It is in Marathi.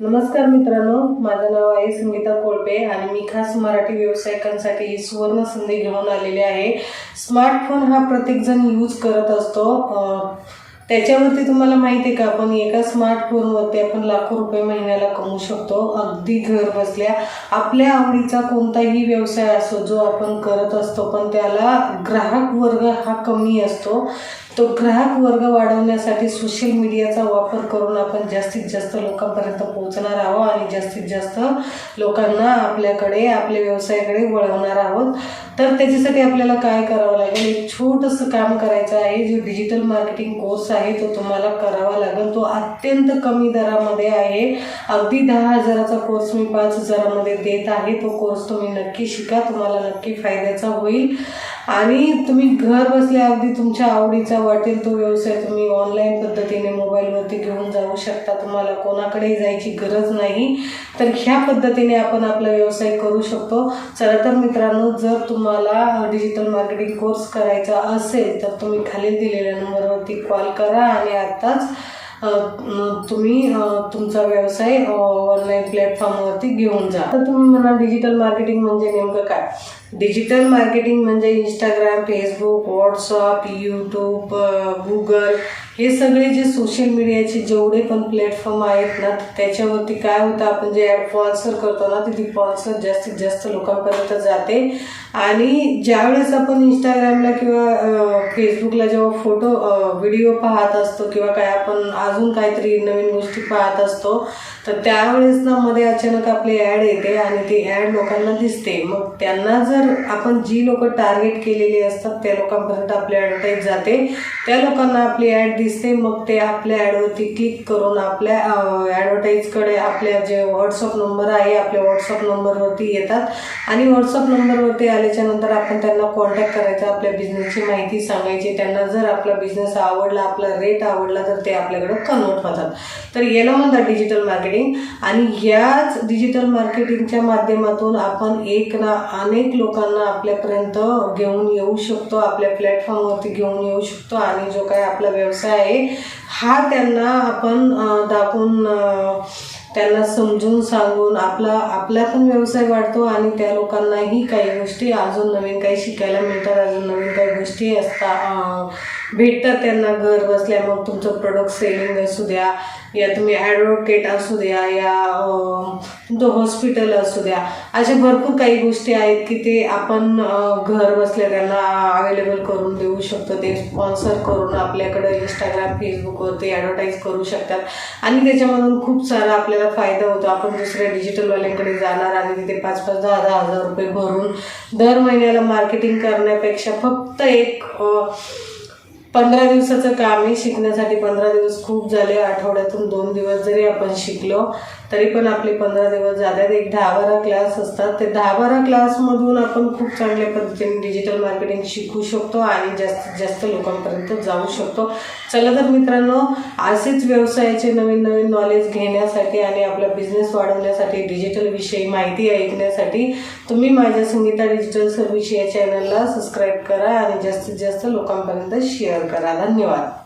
नमस्कार मित्रांनो माझं नाव आहे संगीता कोळपे आणि मी खास मराठी व्यावसायिकांसाठी ही सुवर्ण संधी घेऊन आलेली आहे. स्मार्टफोन हा प्रत्येकजण यूज करत असतो. त्याच्यावरती तुम्हाला माहिती आहे का आपण एका स्मार्टफोनवरती आपण लाखो रुपये महिन्याला कमवू शकतो. अगदी घर बसल्या आपल्या आवडीचा कोणताही व्यवसाय असो जो आपण करत असतो पण त्याला ग्राहक वर्ग हा कमी असतो. तो ग्राहक वर्ग वाढवण्यासाठी सोशल मीडियाचा वापर करून आपण जास्तीत जास्त लोकांपर्यंत पोहोचणार आहोत आणि जास्तीत जास्त लोकांना आपल्याकडे आपल्या व्यवसायाकडे वळवणार आहोत. तर त्याच्यासाठी आपल्याला काय करावं लागेल? एक छोटंसं काम करायचं आहे. जो डिजिटल मार्केटिंग कोर्स आहे तो तुम्हाला करावा लागेल. तो अत्यंत कमी दरामध्ये आहे. अगदी दहा हजाराचा कोर्स मी पाच हजारामध्ये देत आहे. तो कोर्स तुम्ही नक्की शिका. तुम्हाला नक्की फायद्याचा होईल. आणि तुम्ही घर बसल्या अगदी तुमच्या आवडीचा वाटेल तो व्यवसाय तुम्ही ऑनलाईन पद्धतीने मोबाईलवरती घेऊन जाऊ शकता. तुम्हाला कोणाकडेही जायची गरज नाही. तर ह्या पद्धतीने आपण आपला व्यवसाय करू शकतो. चला तर मित्रांनो जर तुम्हाला डिजिटल मार्केटिंग कोर्स करायचा असेल तर तुम्ही खालील दिलेल्या नंबरवरती कॉल करा आणि आत्ताच तुम्ही तुमचा व्यवसाय ऑनलाईन प्लॅटफॉर्मवरती घेऊन जा. तर तुम्ही म्हणा डिजिटल मार्केटिंग म्हणजे नेमकं काय? डिजिटल मार्केटिंग म्हणजे Instagram Facebook WhatsApp YouTube Google हे सगळे जे सोशल मीडियाचे जेवढे पण प्लॅटफॉर्म आहेत ना त्याच्यावरती काय होतं आपण जे ॲड स्पॉन्सर करतो ना ती स्पॉन्सर जास्तीत जास्त लोकांपर्यंत जाते. आणि ज्यावेळेस आपण इंस्टाग्रामला किंवा फेसबुकला जेव्हा फोटो व्हिडिओ पाहत असतो किंवा काय आपण अजून काहीतरी नवीन गोष्टी पाहत असतो. तर त्यावेळेस ना मध्ये अचानक आपली ॲड येते आणि ती ॲड लोकांना दिसते. मग त्यांना जर आपण जी लोक टार्गेट केलेली असतात त्या लोकांपर्यंत आपली ॲडव्हर्टाईज जाते. त्या लोकांना आपली ॲड दिसते. मग ते आपल्या ॲडवरती क्लिक करून आपल्या ॲडव्हर्टाईजकडे आपल्या जे व्हॉट्सअप नंबर आहे आपल्या व्हॉट्सअप नंबरवरती येतात. आणि व्हॉट्सअप नंबरवरती आल्याच्यानंतर आपण त्यांना कॉन्टॅक्ट करायचा आपल्या बिझनेसची माहिती सांगायची. त्यांना जर आपला बिझनेस आवडला आपला रेट आवडला तर ते आपल्याकडे कन्वर्ट होतात तर याला म्हणतात डिजिटल मार्केटिंग आणि याच डिजिटल मार्केटिंगच्या माध्यमातून आपण एक ना अनेक लोकांना आपल्यापर्यंत घेऊन येऊ शकतो आपल्या प्लॅटफॉर्मवरती घेऊन येऊ शकतो आणि जो काय आपला व्यवसाय आहे हा त्यांना आपण दाखवून त्यांना समजून सांगून आपला आपला पण व्यवसाय वाढतो आणि त्या लोकांनाही काही गोष्टी अजून नवीन काही शिकायला मिळतात अजून नवीन काही गोष्टी असतात भेटतात त्यांना घर बसल्या मग तुमचं प्रोडक्ट सेलिंग असू द्या या तुम्ही ॲडव्होकेट असू द्या या तुमचं हॉस्पिटल असू द्या अशा भरपूर काही गोष्टी आहेत की ते आपण घर बसल्या त्यांना अवेलेबल करून देऊ शकतो. ते स्पॉन्सर करून आपल्याकडं इंस्टाग्राम फेसबुकवर ते ॲडव्हर्टाईज करू शकतात. आणि त्याच्यामधून खूप सारा आपल्याला फायदा होतो. आपण दुसऱ्या डिजिटलवाल्यांकडे जाणार आणि तिथे पाच पाच दहा दहा हजार रुपये भरून दर महिन्याला मार्केटिंग करण्यापेक्षा फक्त एक पंधरा दिवसाचं काम आहे शिकण्यासाठी पंधरा दिवस खूप झाले. आठवड्यातून दोन दिवस जरी आपण शिकलो तरी पण आपले पंधरा दिवस जातात. एक दहा बारा क्लास असतात. ते दहा बारा क्लासमधून आपण खूप चांगल्या पद्धतीने डिजिटल मार्केटिंग शिकू शकतो आणि जास्तीत जास्त लोकांपर्यंत जाऊ शकतो. चला तर मित्रांनो असेच व्यवसायाचे नवीन नवीन नॉलेज घेण्यासाठी आणि आपला बिझनेस वाढवण्यासाठी डिजिटलविषयी माहिती ऐकण्यासाठी तुम्ही माझ्या संगीता डिजिटल सर्व्हिस या चॅनलला सबस्क्राईब करा आणि जास्तीत जास्त लोकांपर्यंत शेअर करा. धन्यवाद.